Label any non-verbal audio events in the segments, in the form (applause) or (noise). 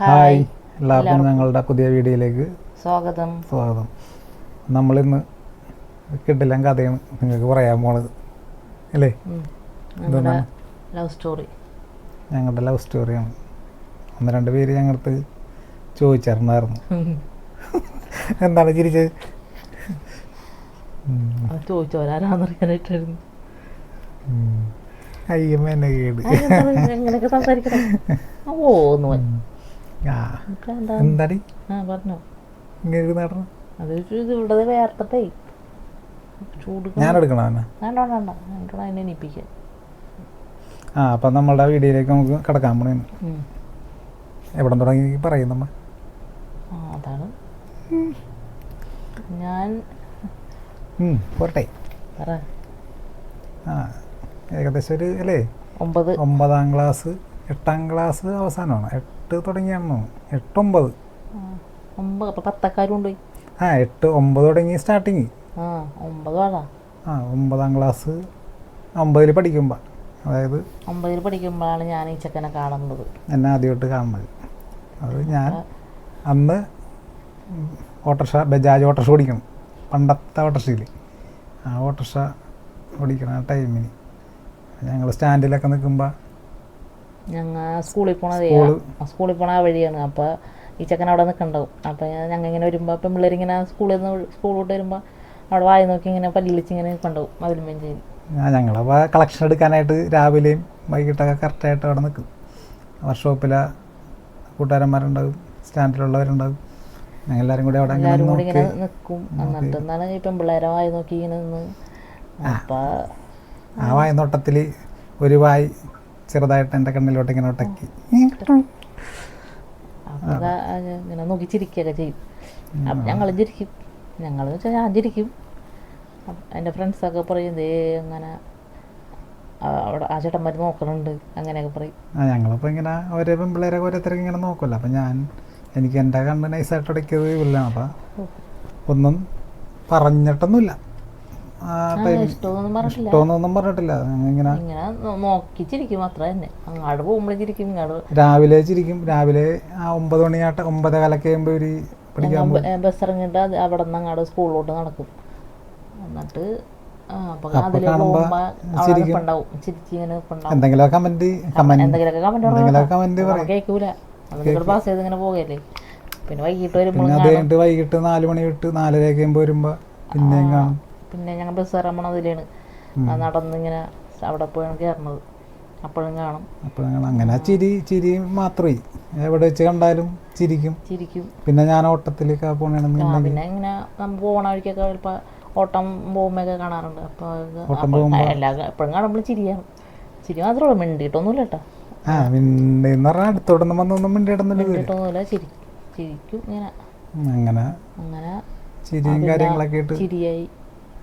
Hi. എല്ലാവർക്കും ഞങ്ങളുടെ പുതിയ വീഡിയോയിലേക്ക് സ്വാഗതം. സ്വാഗതം. നമ്മളിന്ന് കിട്ടില്ല കഥയാണ് നിങ്ങൾക്ക് പറയാൻ പോണത്. അല്ലേ. ലവ് സ്റ്റോറി ഞങ്ങളുടെ ലവ് സ്റ്റോറിയാണ് ഒന്ന് രണ്ട് പേര് ഞങ്ങൾക്ക് ചോദിച്ചിരുന്നായിരുന്നു (laughs) എന്താണ് ചിരിച്ചത്? ഉം. അയ്യമ്മ എന്നെ കേട്. എങ്ങനെയൊക്കെ സംസാരിക്കണം. (laughs) ഓ എന്താടി? ആ പറഞ്ഞോ. ഇങ്ങനെ നടന്നു അത് ഇത് ഇവിടെ വേർത്തട്ടേ ചൂട് ഞാൻ എടുക്കണോ തന്നെ വേണ്ട വേണ്ട വേണ്ട. എന്നോട് അതിനെ എനിപ്പിക്കാൻ ആ അപ്പം നമ്മളുടെ വീഡിയോയിലേക്ക് നമുക്ക് കിടക്കാൻ പോണേ. എവിടെ തുടങ്ങി പറയും നമ്മൾ അതാണ്. ഞാൻ പോരട്ടെ. പറ. ആ ഏകദേശം ഒരു അല്ലേ? ഒമ്പത്. ഒമ്പതാം ക്ലാസ് എട്ടാം ക്ലാസ് അവസാനമാണ്. എട്ട് തുടങ്ങിയാണെന്നോ എട്ടൊമ്പത്. ആ, ഒമ്പത്. അപ്പൊ പത്തക്കാരും കൊണ്ടുപോയി ആ എട്ട് ഒമ്പത് തുടങ്ങി സ്റ്റാർട്ടിങ് ആ ഒമ്പത് വേടാ ആ ഒമ്പതാം ക്ലാസ് ഒമ്പതിൽ പഠിക്കുമ്പോൾ അതായത് ഒമ്പതിൽ പഠിക്കുമ്പോഴാണ് ഞാൻ ഈ ചെക്കനെ കാണുന്നത്. എന്നെ ആദ്യമായിട്ട് കാണുന്നത്. അത് ഞാൻ അന്ന് ഓട്ടർഷ ബജാജ് ഓട്ടോറിക്ഷ ഓടിക്കണം. പണ്ടത്തെ ഓട്ടോറിക്ഷയിൽ ആ ഓട്ടോറിക്ഷ ഓടിക്കണം ആ ടൈമിന് ഞങ്ങൾ സ്റ്റാൻഡിലൊക്കെ നിൽക്കുമ്പോൾ ഞങ്ങൾ സ്കൂളിൽ പോണത് സ്കൂൾ. സ്കൂളിൽ പോണ ആ വഴിയാണ്. അപ്പോൾ ഈ ചെക്കൻ അവിടെ നിൽക്കണ്ടാവും അപ്പോൾ ഞങ്ങൾ ഇങ്ങനെ വരുമ്പോൾ അപ്പം പിള്ളേരിങ്ങനെ സ്കൂളിൽ നിന്ന് സ്കൂൾ വിട്ട് വരുമ്പോൾ അവിടെ വായി നോക്കി ഇങ്ങനെ പല്ലിളിച്ച് ഇങ്ങനെ നിൽക്കണ്ടാവും അതിലും ചെയ്ത് ഞങ്ങളപ്പോൾ കളക്ഷൻ എടുക്കാനായിട്ട് രാവിലെയും വൈകിട്ടൊക്കെ കറക്റ്റായിട്ട് അവിടെ നിൽക്കും വർക്ക്ഷോപ്പിലെ കൂട്ടുകാരന്മാരുണ്ടാവും സ്റ്റാൻഡിലുള്ളവരുണ്ടാവും. ഞങ്ങൾ എല്ലാവരും കൂടി അവിടെ എല്ലാവരും കൂടി നോക്കി ഇങ്ങനെ നിൽക്കും എന്നിട്ട് എന്താണ് ഈ പെമ്പിള്ളേരെ വായി നോക്കി ഇങ്ങനെ നിന്ന്. ആ. വായ നോട്ടത്തിൽ ഒരു വായി ചെറുതായിട്ട് എന്റെ കണ്ണിലോട്ട് ഇങ്ങനെ ഒട്ടക്കി. ഇങ്ങനെ നോക്കി ചിരിക്കുകയൊക്കെ ചെയ്യും അപ്പം ഞങ്ങളും ചിരിക്കും. ഞങ്ങൾ വെച്ചാൽ ഞാൻ ചിരിക്കും. എന്റെ ഫ്രണ്ട്സൊക്കെ പറയും ദേ അങ്ങനെ അവിടെ ആ ചേട്ടന്മാർ നോക്കണുണ്ട്. അങ്ങനെയൊക്കെ പറയും. ആ ഞങ്ങളിപ്പോൾ ഇങ്ങനെ ഓരോ പെൺപിള്ളേരൊക്കെ ഓരോരുത്തരൊക്കെ ഇങ്ങനെ നോക്കുമല്ലോ അപ്പം ഞാൻ എനിക്ക് എന്റെ കണ്ണ് നൈസായിട്ട് ഉടക്കിയത് ഇല്ല അപ്പം ഒന്നും പറഞ്ഞിട്ടൊന്നുമില്ല. ഇഷ്ടമൊന്നും പറഞ്ഞിട്ടില്ല. ഇങ്ങനെ നോക്കിച്ചിരിക്കും നോക്കി ചിരിക്കും അത്ര തന്നെ. അങ്ങോട്ട് പോകുമ്പോഴേക്കും ഇങ്ങോട്ട് രാവിലെ ചിരിക്കും. രാവിലെ ആ ഒമ്പത് മണിയാട്ട ഒമ്പത് കാലൊക്കെ ആകുമ്പോൾ ഒരു പഠിക്കാൻ ബസ് ഇറങ്ങിയിട്ട് അവിടെ നിന്ന് അങ്ങോട്ട് സ്കൂളിലോട്ട് നടക്കും. എന്നിട്ട് കമന്റ് കമന്റ് എന്തെങ്കിലുമൊക്കെ കമന്റ് എന്തെങ്കിലും കമന്റ് പറയും. കേൾക്കൂല അതൊക്കെ പാസ് ചെയ്ത് ഇങ്ങനെ പോകല്ലേ. പിന്നെ വൈകിട്ട് വരുമ്പോ വൈകിട്ട് നാല് മണി വിട്ട് നാലരയൊക്കെ വരുമ്പോ പിന്നെയും കാണും. പിന്നെ ഞങ്ങൾ ബസ് ഇറങ്ങണ അതിലാണ് നടന്നിങ്ങനെ അവിടെ പോയാണ് കയറണത്. അപ്പോഴും കാണും. അപ്പോഴും അങ്ങനെ ചിരി ചിരി മാത്രമേ. എവിടെ വെച്ച് കണ്ടാലും ചിരിക്കും. ചിരിക്കും. പിന്നെ ഞാൻ ഓട്ടത്തിലേക്ക് പോകണമെന്നുണ്ടെങ്കിൽ പിന്നെ ഇങ്ങനെ നമുക്ക് പോകണ വഴിക്കൊക്കെ ചിലപ്പോൾ ഓട്ടം പോകുമ്പോഴൊക്കെ കാണാറുണ്ട്. അപ്പോൾ? എല്ലാ എപ്പോഴും കാണുമ്പോൾ ചിരിയാണ്. ചിരി മാത്രമേ ഉള്ളൂ. മിണ്ടിയിട്ടൊന്നുമില്ല കേട്ടോ. ആ പിന്നെ എന്ന് പറഞ്ഞാൽ അടുത്തോടൊന്നും വന്നൊന്നും മിണ്ടിയിടുന്നില്ല ചിരി ചിരിക്കും ഇങ്ങനെ. അങ്ങനെ അങ്ങനെ ചിരിയും കാര്യങ്ങളൊക്കെ ചിരിയായി.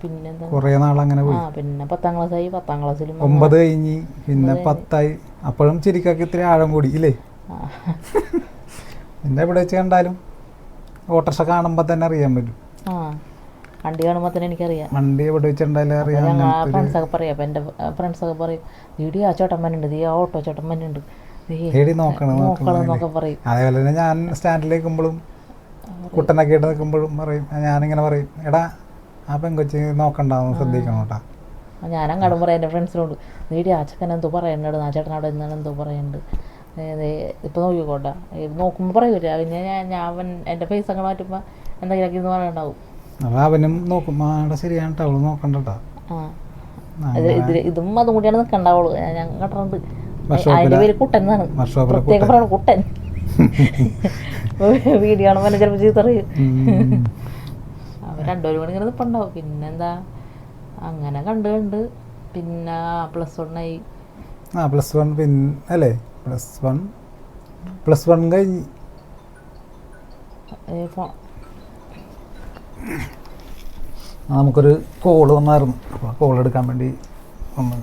പിന്നെന്താ? കുറേ നാളങ്ങനെ ആ പോയി പിന്നെ പത്താം ക്ലാസ് ആയി പത്താം ക്ലാസ്സിലും ഒമ്പത് കഴിഞ്ഞ് പിന്നെ പത്തായി. അപ്പോഴും ചിരിക്കൊക്കെ ഇത്തിരി ആഴം കൂടി ഇല്ലേ. പിന്നെ എവിടെ വെച്ച് കണ്ടാലും ഓട്ടർഷ കാണുമ്പോൾ തന്നെ അറിയാൻ പറ്റും. വണ്ടി കാണുമ്പോൾ തന്നെ എനിക്കറിയാം. വണ്ടി എവിടെ വെച്ചിട്ടുണ്ടായാലും അറിയാം. ഫ്രണ്ട്സൊക്കെ പറയാം അപ്പം എന്റെ ഫ്രണ്ട്സൊക്കെ പറയും വീഡിയോ ആ ചോട്ടമ്മനുണ്ട് ദീ ആ ഓട്ടോ ചോട്ടമ്മനുണ്ട് തേടി നോക്കണം നോക്കണം പറയും. അതേപോലെ തന്നെ ഞാൻ സ്റ്റാൻഡിൽ നിൽക്കുമ്പോഴും കുട്ടനൊക്കെ ഇട്ട് നിൽക്കുമ്പോഴും പറയും. ഞാനിങ്ങനെ പറയും എടാ ആ പെങ്കൊച്ച് നോക്കണ്ടാവും ശ്രദ്ധിക്കണം കേട്ടാ. ഞാൻ അങ്ങോട്ടും പറയാം എന്റെ ഫ്രണ്ട്സിനോട് നീടി ആ ചെക്കൻ എന്തോ പറയുന്നുണ്ട് ആ ചേട്ടൻ അവിടെ നിന്നാണ് എന്തോ പറയുന്നുണ്ട് ഇപ്പോൾ നോക്കിക്കോട്ടെ. നോക്കുമ്പോൾ പറയൂല. പിന്നെ ഞാൻ ഞാൻ അവൻ എന്റെ ഫേസ് അങ്ങനെ മാറ്റുമ്പോൾ എന്തെങ്കിലുമൊക്കെ ഇന്ന് പറയണ്ടാവും. അവനും നോക്കും ആ എടാ ശരിയാണ് കേട്ടോ അവൾ നോക്കണ്ടട്ടാ. ഇത് ഇതും അതും കൂടിയാണ് നിൽക്കണ്ടാവുള്ളൂ ഞാൻ കേട്ടിട്ടുണ്ട് അതിന്റെ അതിന്റെ പേര് കുട്ടൻ എന്നാണ്. പ്രത്യേക കുട്ടൻ. (laughs) വീഡിയോ കാണുമ്പോൾ എന്നെ ചിലപ്പോൾ ചീത്ത പറയും ഉം. അവർ രണ്ടുപേരും കൂടി ഇങ്ങനെ നിൽപ്പുണ്ടാവും പിന്നെന്താ? അങ്ങനെ കണ്ട് കണ്ട്. പിന്നെ പ്ലസ് വൺ ആയി. ആ പ്ലസ് വൺ പിന്നെ അല്ലേ? പ്ലസ് വൺ പ്ലസ് വൺ കഴിഞ്ഞ്. നമുക്കൊരു കോൾ വന്നായിരുന്നു. അപ്പോൾ കോൾ എടുക്കാൻ വേണ്ടി ഒന്ന്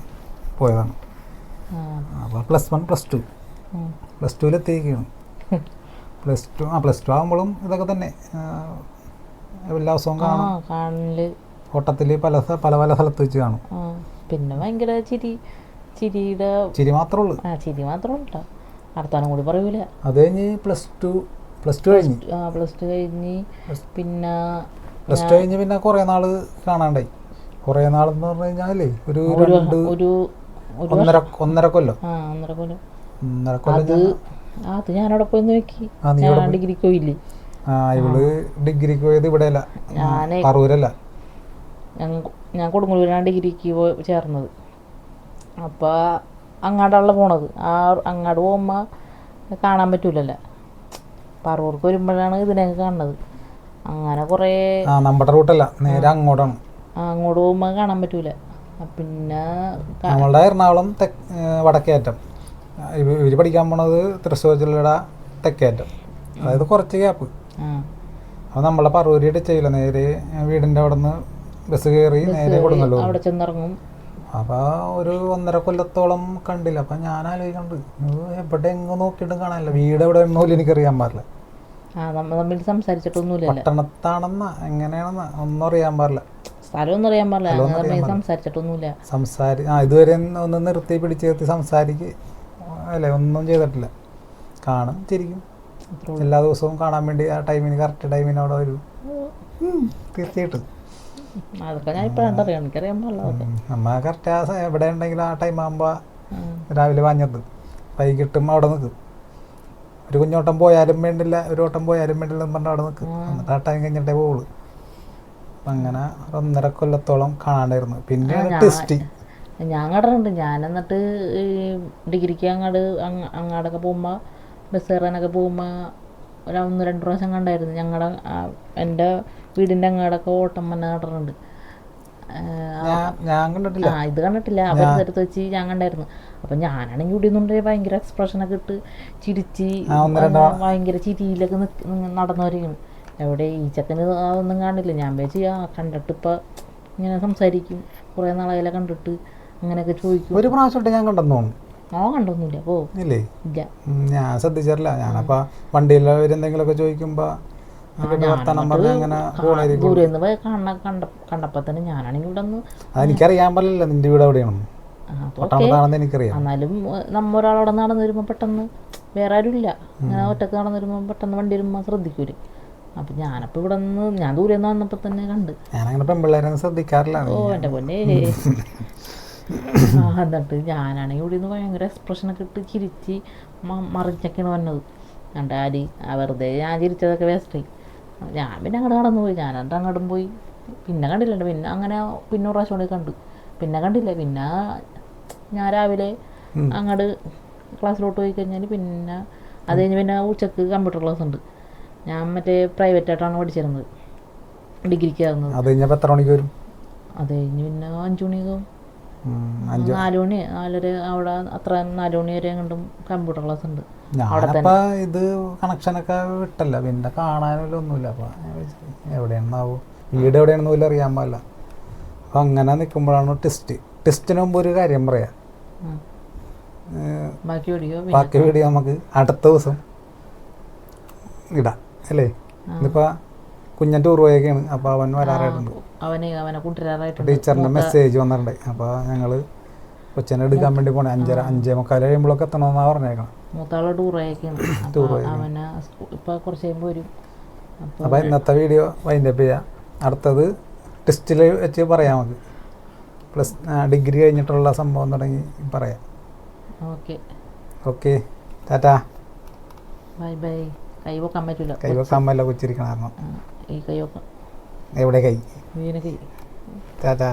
പോയതാണ്. അപ്പോൾ plus one plus two plus ടുവിലെത്തിയിരിക്കുകയാണ് plus two ആ പ്ലസ് ടു ആകുമ്പോഴും ഇതൊക്കെ തന്നെ. എല്ലാ ദിവസവും കാണും. കാണൽ. ഓട്ടത്തിൽ പല സ്ഥ- പല പല സ്ഥലത്ത് വെച്ച് കാണും. ആ പിന്നെ ഭയങ്കര ചിരി ചിരിയുടെ ചിരി മാത്രമേ ഉള്ളൂ. ആ ചിരി മാത്രം കേട്ടോ വർത്താനം കൂടി പറയൂല. അത് കഴിഞ്ഞ് പ്ലസ് ടു പ്ലസ് ടു കഴിഞ്ഞ്. ആ പ്ലസ് ടു കഴിഞ്ഞ് പിന്നെ പ്ലസ് ടു കഴിഞ്ഞ് പിന്നെ കുറേ നാൾ കാണാണ്ടായി. കുറേ നാളെന്ന് പറഞ്ഞു കഴിഞ്ഞാലേ ഒരു ഒരു രണ്ട് ഒരു ഒരു ഒന്നര ഒന്നര കൊല്ലം. ആ ഒന്നര കൊല്ലം. ഒന്നര കൊല്ലം അത് ആ, അത് ഞാനവിടെ പോയി നോക്കി. ആ, നീ ഞാൻ ഡിഗ്രിക്ക് പോയില്ലേ ആ ഇവൾ ഡിഗ്രിക്ക് പോയത് ഇവിടെ അല്ല ഞാനേ പറൂരല്ല ഞാൻ കൊടുങ്ങല്ലൂരാണ് ഡിഗ്രിക്ക് പോയി ചേർന്നത്. അപ്പോൾ അങ്ങാടാണല്ലോ പോണത്. ആ അങ്ങാട് പോകുമ്പോൾ കാണാൻ പറ്റൂലല്ലോ. പറവൂർക്ക് വരുമ്പോഴാണ് ഇതിനൊക്കെ കാണുന്നത്. അങ്ങനെ കുറേ നമ്മുടെ റൂട്ടല്ല. നേരെ അങ്ങോട്ടാണ്. അങ്ങോട്ട് പോകുമ്പോൾ കാണാൻ പറ്റൂല. പിന്നെ നമ്മളുടെ എറണാകുളം വടക്കേറ്റം ഇവ- ഇവർ പഠിക്കാൻ പോണത് തൃശ്ശൂർ ജില്ലയുടെ തെക്കേറ്റം അതായത് കുറച്ച് ഗ്യാപ്പ്. അപ്പോൾ നമ്മളെ പറവൂരിയുടെ ചെയ്യില്ല നേരെ? വീടിന്റെ അവിടെ നിന്ന് ബസ് കയറി നേരെ കൊടുങ്ങല്ലോ അവിടെ ചെന്നിറങ്ങും. അപ്പോൾ ഒരു ഒന്നര കൊല്ലത്തോളം കണ്ടില്ല. അപ്പം ഞാൻ ആലോചിക്കണ്ട് എവിടെ എങ്ങോ നോക്കിയിട്ടും കാണാനില്ല. വീട് എവിടെ പോലും എനിക്കറിയാൻ പാടില്ല. തമ്മിൽ സംസാരിച്ചിട്ടൊന്നുമില്ലല്ലോ. പട്ടണത്താണെന്ന എങ്ങനെയാണെന്ന് ഒന്നും അറിയാൻ പാടില്ല. സ്ഥലമൊന്നും അറിയാൻ പാടില്ല. സംസാരിച്ചിട്ടൊന്നുമില്ല. സംസാരി ആ ഇതുവരെ ഒന്ന് നിർത്തി പിടിച്ച് നിർത്തി സംസാരിക്ക്. അല്ലേ ഒന്നും ചെയ്തിട്ടില്ല. കാണും ചിരിക്കും. എല്ലാ ദിവസവും കാണാൻ വേണ്ടി ആ ടൈമിന് കറക്റ്റ് ടൈമിന് അവിടെ വരും. തീർച്ചയായിട്ടും. അതൊക്കെ ഞാൻ എനിക്കറിയാൻ പാടില്ല നമ്മ കറക്റ്റ് ആ എവിടെ ഉണ്ടെങ്കിലും ആ ടൈം ആകുമ്പോ രാവിലെ വാഞ്ഞത് വൈകിട്ടും അവിടെ നിൽക്കും ഒരു കുഞ്ഞോട്ടം പോയാലും വേണ്ടില്ല ഒരു ഓട്ടം പോയാലും വേണ്ടില്ല എന്ന് പറഞ്ഞ് അവിടെ നിൽക്കും എന്നിട്ട് ആ ടൈം കഴിഞ്ഞിട്ടേ പോകുള്ളൂ അപ്പൊ അങ്ങനെ ഒന്നര കൊല്ലത്തോളം കാണാണ്ടായിരുന്നു. പിന്നെ ടെസ്റ്റ് ഞാൻ കണ്ടിട്ടുണ്ട് ഞാൻ എന്നിട്ട് ഡിഗ്രിക്ക് അങ്ങോട്ട് അങ്ങ- അങ്ങാടൊക്കെ പോകുമ്പോൾ ബസ് കയറാനൊക്കെ പോകുമ്പോൾ ഒരു ഒന്ന് രണ്ട് പ്രാവശ്യം കണ്ടായിരുന്നു. ഞങ്ങളുടെ എന്റെ വീടിന്റെ അങ്ങാടൊക്കെ ഓട്ടം വന്ന ആ, കണ്ടിട്ടില്ല. ആ ഇത് കണ്ടിട്ടില്ല. അവരുടെ അടുത്ത് വെച്ച് ഞാൻ കണ്ടായിരുന്നു. അപ്പം ഞാനാണെങ്കിൽ ഇവിടെ നിന്നുണ്ടെങ്കിൽ ഭയങ്കര എക്സ്പ്രഷനൊക്കെ ഇട്ട് ചിരിച്ച് ഭയങ്കര ചിരിയിലൊക്കെ നടന്നവരെയാണ്. എവിടെ ഈ ചക്കന് അതൊന്നും കാണില്ല. ഞാൻ വെച്ച് ആ കണ്ടിട്ട് ഇപ്പം ഇങ്ങനെ സംസാരിക്കും. കുറേ നാളായാലും കണ്ടിട്ട് അങ്ങനെയൊക്കെ ചോദിക്കും. ഒരു പ്രാവശ്യം ഞാൻ കണ്ടെന്ന് ആ കണ്ടൊന്നുമില്ല. പോ. ഇല്ലേ? ഇല്ല. ഞാൻ ശ്രദ്ധിച്ചിട്ടില്ല. ഞാനപ്പോ വണ്ടിയിൽ അവരെന്തെങ്കിലുമൊക്കെ ചോദിക്കുമ്പോ എനിക്കറിയാൻ വർത്തമാനം പറഞ്ഞ് അങ്ങനെ പോണായിരിക്കും. ദൂരെ നിന്ന് കാണ കണ്ട കണ്ടപ്പോ തന്നെ ഞാനാണെങ്കിൽ ഇവിടെ നിന്ന് അതെനിക്കറിയാൻ പാടില്ല നിന്റെ വീട് എവിടെയാണെന്ന്. പട്ടണത്താണെന്ന് എനിക്കറിയാം. എന്നാലും നമ്മ ഒരാളവിടെ നടന്നു വരുമ്പോൾ പെട്ടെന്ന് വേറെ ആരും ഇല്ല. അങ്ങനെ ഒറ്റയ്ക്ക് നടന്നു വരുമ്പോൾ പെട്ടെന്ന് വണ്ടി വരുമ്പോൾ ശ്രദ്ധിക്കൂര് അപ്പൊ ഞാനപ്പോ ഇവിടെ നിന്ന് ഞാൻ ദൂരെ നിന്ന് വന്നപ്പോൾ തന്നെ കണ്ട്. ഞാനങ്ങനെ പെൺപിള്ളേരെ ഒന്നും ശ്രദ്ധിക്കാറില്ല. ഓ എന്റെ പൊന്നെ. എന്നിട്ട് ഞാനാണെങ്കിൽ ഇവിടെ നിന്ന് ഭയങ്കര എക്സ്പ്രഷനൊക്കെ ഇട്ട് ചിരിച്ച് മറിഞ്ഞൊക്കെയാണ് വന്നത്. എന്റെ ആര് ആ വെറുതെ ഞാൻ ചിരിച്ചതൊക്കെ വേസ്റ്റായി ഞാൻ പിന്നെ അങ്ങോട്ട് കടന്നു പോയി ഞാൻ എന്നിട്ട് അങ്ങോട്ടും പോയി. പിന്നെ കണ്ടില്ല. പിന്നെ അങ്ങനെ പിന്നെ ഒരു പ്രാവശ്യം കൂടി കണ്ടു. പിന്നെ കണ്ടില്ല. പിന്നെ ഞാൻ രാവിലെ. അങ്ങോട്ട് ക്ലാസ്സിലോട്ട് പോയി കഴിഞ്ഞാൽ പിന്നെ അത് കഴിഞ്ഞ് പിന്നെ ഉച്ചയ്ക്ക് കമ്പ്യൂട്ടർ ക്ലാസ് ഉണ്ട്. ഞാൻ മറ്റേ പ്രൈവറ്റ് ആയിട്ടാണ് പഠിച്ചിരുന്നത്. ഡിഗ്രിക്ക് ആകുന്നത് അത് കഴിഞ്ഞപ്പോൾ എത്ര മണിക്ക് വരും? അത് കഴിഞ്ഞ് പിന്നെ അഞ്ചു അഞ്ച് നാല് മണി നാലര അവിടെ അത്ര നാല് മണി വരെ കണ്ടും കമ്പ്യൂട്ടർ ക്ലാസ് ഉണ്ട്. ഞാനപ്പോ ഇത് കണക്ഷനൊക്കെ വിട്ടല്ല. പിന്നെ കാണാനുള്ള ഒന്നുമില്ല. അപ്പൊ എവിടെയാണെന്നാവോ? വീട് എവിടെയാണെന്ന് പോലും അറിയാൻ പാടില്ല. അപ്പൊ അങ്ങനെ നിൽക്കുമ്പോഴാണ് ടെസ്റ്റ് ടെസ്റ്റിന് മുമ്പ് ഒരു കാര്യം പറയാ. ബാക്കി വീഡിയോ ബാക്കി വീഡിയോ നമുക്ക് അടുത്ത ദിവസം ഇടാം. അല്ലേ? ഇതിപ്പോ കുഞ്ഞൻ ടൂർ പോയൊക്കെയാണ് അപ്പോൾ അവൻ വരാറായിട്ടുണ്ട് അവനെ അവനെ കൂട്ടുകാരായിട്ടുണ്ട് ടീച്ചറിന്റെ മെസ്സേജ് വന്നിട്ടുണ്ട്. അപ്പോൾ ഞങ്ങൾ കൊച്ചിനെ എടുക്കാൻ വേണ്ടി പോണേ. അഞ്ചര അഞ്ചേ മുക്കാൽ കഴിയുമ്പോഴൊക്കെ എത്തണമെന്നാണ് പറഞ്ഞേക്കണം. മൂത്താളെ ടൂർ Tour (coughs) ടൂർ. അവനെ സ്കൂ- ഇപ്പൊ കുറച്ച് കഴിയുമ്പോൾ വരും. അപ്പോൾ ഇന്നത്തെ വീഡിയോ വൈൻഡപ്പ് ചെയ്യാം. അടുത്തത് ടെസ്റ്റിൽ വെച്ച് പറയാം നമുക്ക്. പ്ലസ് ഡിഗ്രി കഴിഞ്ഞിട്ടുള്ള സംഭവം തുടങ്ങി പറയാം. Okay. Okay. Tata. Bye bye. കൈ വെക്കാൻ പറ്റില്ല കൈവക്കാൻ പറ്റില്ല കൊച്ചിരിക്കണം കാരണം ഈ കൈ എവിടെ കൈ? വീണ കൈ. ടാറ്റാ